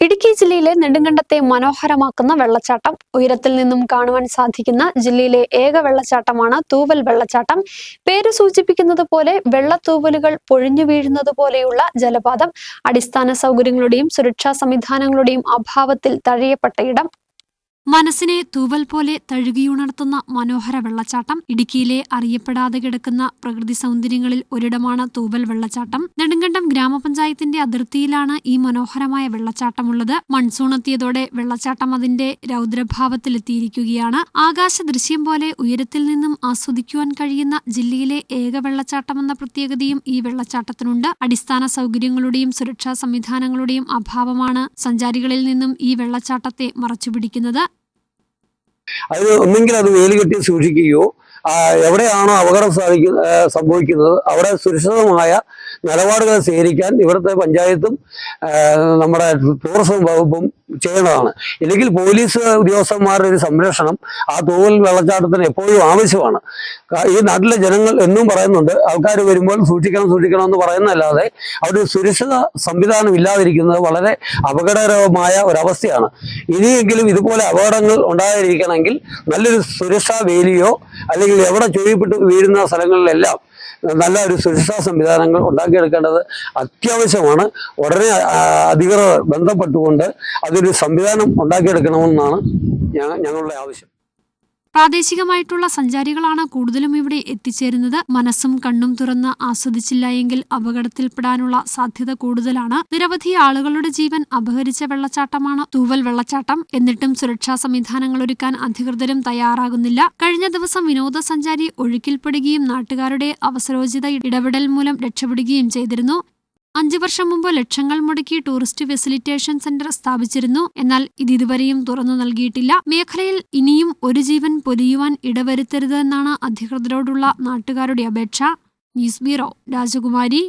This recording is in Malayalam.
ഇടുക്കി ജില്ലയിലെ നെടുങ്കണ്ടത്തെ മനോഹരമാക്കുന്ന വെള്ളച്ചാട്ടം ഉയരത്തിൽ നിന്നും കാണുവാൻ സാധിക്കുന്ന ജില്ലയിലെ ഏക വെള്ളച്ചാട്ടമാണ് തൂവൽ വെള്ളച്ചാട്ടം. പേര് സൂചിപ്പിക്കുന്നത് പോലെ വെള്ളത്തൂവലുകൾ പൊഴിഞ്ഞു വീഴുന്നത് പോലെയുള്ള ജലപാതം. അടിസ്ഥാന സൗകര്യങ്ങളുടെയും സുരക്ഷാ സംവിധാനങ്ങളുടെയും അഭാവത്തിൽ തഴയപ്പെട്ട ഇടം മനസ്സിനെ തൂവൽ പോലെ തഴുകിയുണർത്തുന്ന മനോഹര വെള്ളച്ചാട്ടം ഇടുക്കിയിലെ അറിയപ്പെടാതെ കിടക്കുന്ന പ്രകൃതി സൗന്ദര്യങ്ങളിൽ ഒരിടമാണ് തൂവൽ വെള്ളച്ചാട്ടം. നെടുങ്കണ്ടം ഗ്രാമപഞ്ചായത്തിന്റെ അതിർത്തിയിലാണ് ഈ മനോഹരമായ വെള്ളച്ചാട്ടമുള്ളത്. മൺസൂൺ എത്തിയതോടെ വെള്ളച്ചാട്ടം അതിന്റെ രൗദ്രഭാവത്തിലെത്തിയിരിക്കുകയാണ്. ആകാശ ദൃശ്യം പോലെ ഉയരത്തിൽ നിന്നും ആസ്വദിക്കുവാൻ കഴിയുന്ന ജില്ലയിലെ ഏക വെള്ളച്ചാട്ടമെന്ന പ്രത്യേകതയും ഈ വെള്ളച്ചാട്ടത്തിനുണ്ട്. അടിസ്ഥാന സൗകര്യങ്ങളുടെയും സുരക്ഷാ സംവിധാനങ്ങളുടെയും അഭാവമാണ് സഞ്ചാരികളിൽ നിന്നും ഈ വെള്ളച്ചാട്ടത്തെ മറച്ചുപിടിക്കുന്നത്. അത് ഒന്നെങ്കിൽ അത് വേലി കെട്ടി സൂക്ഷിക്കുകയോ എവിടെയാണോ അപകടം സാധിക്കുന്ന സംഭവിക്കുന്നത് അവിടെ സുരക്ഷിതമായ നിലപാടുകൾ സ്വീകരിക്കാൻ ഇവിടുത്തെ പഞ്ചായത്തും നമ്മുടെ ടൂറിസം വകുപ്പും ചെയ്യേണ്ടതാണ് ഇല്ലെങ്കിൽ പോലീസ് ഉദ്യോഗസ്ഥന്മാരുടെ ഒരു സംരക്ഷണം ആ തൂവൽ വെള്ളച്ചാട്ടത്തിന് എപ്പോഴും ആവശ്യമാണ്. ഈ നാട്ടിലെ ജനങ്ങൾ എന്നും പറയുന്നുണ്ട് ആൾക്കാർ വരുമ്പോൾ സൂക്ഷിക്കണം സൂക്ഷിക്കണം എന്ന് പറയുന്നതല്ലാതെ അവിടെ ഒരു സുരക്ഷിത സംവിധാനം ഇല്ലാതിരിക്കുന്നത് വളരെ അപകടകരമായ ഒരവസ്ഥയാണ്. ഇനിയെങ്കിലും ഇതുപോലെ അപകടങ്ങൾ ഉണ്ടായിരിക്കണമെങ്കിൽ നല്ലൊരു സുരക്ഷാ വേലിയോ അല്ലെങ്കിൽ എവിടെ ചുഴിപ്പെട്ട് വീഴുന്ന സ്ഥലങ്ങളിലെല്ലാം നല്ല ഒരു സുരക്ഷാ സംവിധാനങ്ങൾ ഉണ്ടാക്കിയെടുക്കേണ്ടത് അത്യാവശ്യമാണ്. ഉടനെ അധികൃതർ ബന്ധപ്പെട്ടുകൊണ്ട് അതൊരു സംവിധാനം ഉണ്ടാക്കിയെടുക്കണമെന്നാണ് ഞങ്ങളുടെ ആവശ്യം. പ്രാദേശികമായിട്ടുള്ള സഞ്ചാരികളാണ് കൂടുതലും ഇവിടെ എത്തിച്ചേരുന്നത്. മനസ്സും കണ്ണും തുറന്ന് ആസ്വദിച്ചില്ല എങ്കിൽ അപകടത്തിൽപ്പെടാനുള്ള സാധ്യത കൂടുതലാണ്. നിരവധി ആളുകളുടെ ജീവൻ അപഹരിച്ച വെള്ളച്ചാട്ടമാണ് തൂവൽ വെള്ളച്ചാട്ടം. എന്നിട്ടും സുരക്ഷാ സംവിധാനങ്ങൾ ഒരുക്കാൻ അധികൃതരും തയ്യാറാകുന്നില്ല. കഴിഞ്ഞ ദിവസം വിനോദസഞ്ചാരി ഒഴുക്കിൽപ്പെടുകയും നാട്ടുകാരുടെ അവസരോചിത ഇടപെടൽ മൂലം രക്ഷപ്പെടുകയും ചെയ്തിരുന്നു. അഞ്ചു വർഷം മുമ്പ് ലക്ഷങ്ങൾ മുടക്കി ടൂറിസ്റ്റ് ഫെസിലിറ്റേഷൻ സെന്റർ സ്ഥാപിച്ചിരുന്നു. എന്നാൽ ഇത് ഇതുവരെയും തുറന്നു നൽകിയിട്ടില്ല. മേഖലയിൽ ഇനിയും ഒരു ജീവൻ പൊലിയുവാൻ ഇടവരുത്തരുതെന്നാണ് അധികൃതരോടുള്ള നാട്ടുകാരുടെ അപേക്ഷ. ന്യൂസ് ബ്യൂറോ രാജകുമാരി.